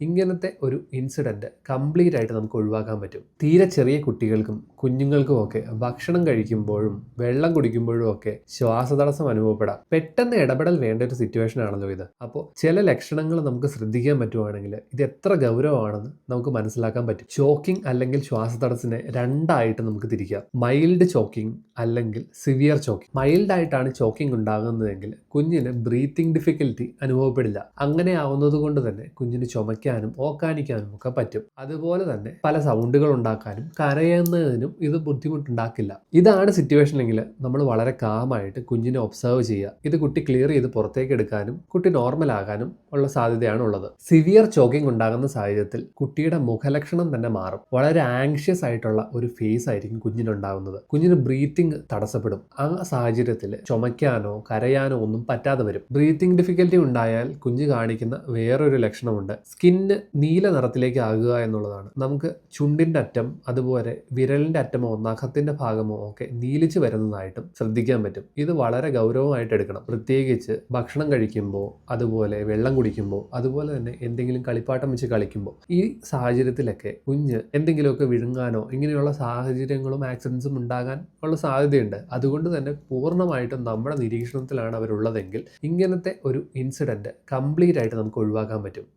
ഇങ്ങനത്തെ ഒരു incident complete ആയിട്ട് നമുക്ക് ഒഴിവാക്കാൻ പറ്റും. തീരെ ചെറിയ കുട്ടികൾക്കും കുഞ്ഞുങ്ങൾക്കും ഒക്കെ ഭക്ഷണം കഴിക്കുമ്പോഴും വെള്ളം കുടിക്കുമ്പോഴും ഒക്കെ ശ്വാസതടസ്സം അനുഭവപ്പെടാം. പെട്ടെന്ന് ഇടപെടൽ വേണ്ട ഒരു സിറ്റുവേഷൻ ആണല്ലോ ഇത്. അപ്പോൾ ചില ലക്ഷണങ്ങൾ നമുക്ക് ശ്രദ്ധിക്കാൻ പറ്റുവാണെങ്കിൽ ഇത് എത്ര ഗൗരവമാണെന്ന് നമുക്ക് മനസ്സിലാക്കാൻ പറ്റും. ചോക്കിംഗ് അല്ലെങ്കിൽ ശ്വാസതടസ്സിനെ രണ്ടായിട്ട് നമുക്ക് തിരിക്കാം. മൈൽഡ് ചോക്കിംഗ് അല്ലെങ്കിൽ സിവിയർ ചോക്കിംഗ് മൈൽഡ് ആയിട്ടാണ് ചോക്കിംഗ് ഉണ്ടാകുന്നതെങ്കിൽ കുഞ്ഞിന് ബ്രീത്തിങ് ഡിഫിക്കൽറ്റി അനുഭവപ്പെടില്ല. അങ്ങനെ ആവുന്നത് കൊണ്ട് തന്നെ കുഞ്ഞിന് ചുമയ്ക്കാനും ഓക്കാനിക്കാനും ഒക്കെ പറ്റും. അതുപോലെ തന്നെ പല സൗണ്ടുകൾ ഉണ്ടാക്കാനും കരയുന്നതിനും ഇത് ബുദ്ധിമുട്ടുണ്ടാക്കില്ല. ഇതാണ് സിറ്റുവേഷൻ എങ്കിൽ നമ്മൾ വളരെ കാമായിട്ട് കുഞ്ഞിനെ ഒബ്സർവ് ചെയ്യുക. ഇത് കുട്ടി ക്ലിയർ ചെയ്ത് പുറത്തേക്ക് എടുക്കാനും കുട്ടി നോർമൽ ആകാനും ഉള്ള സാധ്യതയാണ് ഉള്ളത്. സിവിയർ ചോക്കിംഗ് ഉണ്ടാകുന്ന സാഹചര്യത്തിൽ കുട്ടിയുടെ മുഖലക്ഷണം തന്നെ മാറും. വളരെ ആങ്ഷ്യസ് ആയിട്ടുള്ള ഒരു ഫേസ് ആയിരിക്കും കുഞ്ഞിനുണ്ടാകുന്നത് കുഞ്ഞിന് ബ്രീത്തിങ് തടസ്സപ്പെടും. ആ സാഹചര്യത്തിൽ ചുമയ്ക്കാനോ കരയാനോ ഒന്നും പറ്റാതെ വരും. ബ്രീത്തിങ് ഡിഫിക്കൽറ്റി ഉണ്ടായാൽ കുഞ്ഞ് കാണിക്കുന്ന വേറൊരു ലക്ഷണമുണ്ട്. സ്കിന്ന് നീല നിറത്തിലേക്ക് ആകുക എന്നുള്ളതാണ്. നമുക്ക് ചുണ്ടിന്റെ അറ്റം അതുപോലെ വിരലിന്റെ അറ്റമോ നഖത്തിന്റെ ഭാഗമോ ഒക്കെ നീലിച്ച് വരുന്നതായിട്ടും ശ്രദ്ധിക്കാൻ പറ്റും. ഇത് വളരെ ഗൗരവമായിട്ട് എടുക്കണം. പ്രത്യേകിച്ച് ഭക്ഷണം കഴിക്കുമ്പോൾ അതുപോലെ വെള്ളം കുടിക്കുമ്പോൾ അതുപോലെ തന്നെ എന്തെങ്കിലും കളിപ്പാട്ടം വെച്ച് കളിക്കുമ്പോൾ ഈ സാഹചര്യത്തിലൊക്കെ കുഞ്ഞ് എന്തെങ്കിലുമൊക്കെ വിഴുങ്ങാനോ ഇങ്ങനെയുള്ള സാഹചര്യങ്ങളും ആക്സിഡൻസും ഉണ്ടാകാൻ ഉള്ള സാധ്യതയുണ്ട്. അതുകൊണ്ട് തന്നെ പൂർണമായിട്ടും നമ്മുടെ നിരീക്ഷണത്തിലാണ് അവരുള്ളതെങ്കിൽ ഇങ്ങനത്തെ ഒരു ഇൻസിഡന്റ് കംപ്ലീറ്റ് ആയിട്ട് നമുക്ക് ഒഴിവാക്കാൻ പറ്റും.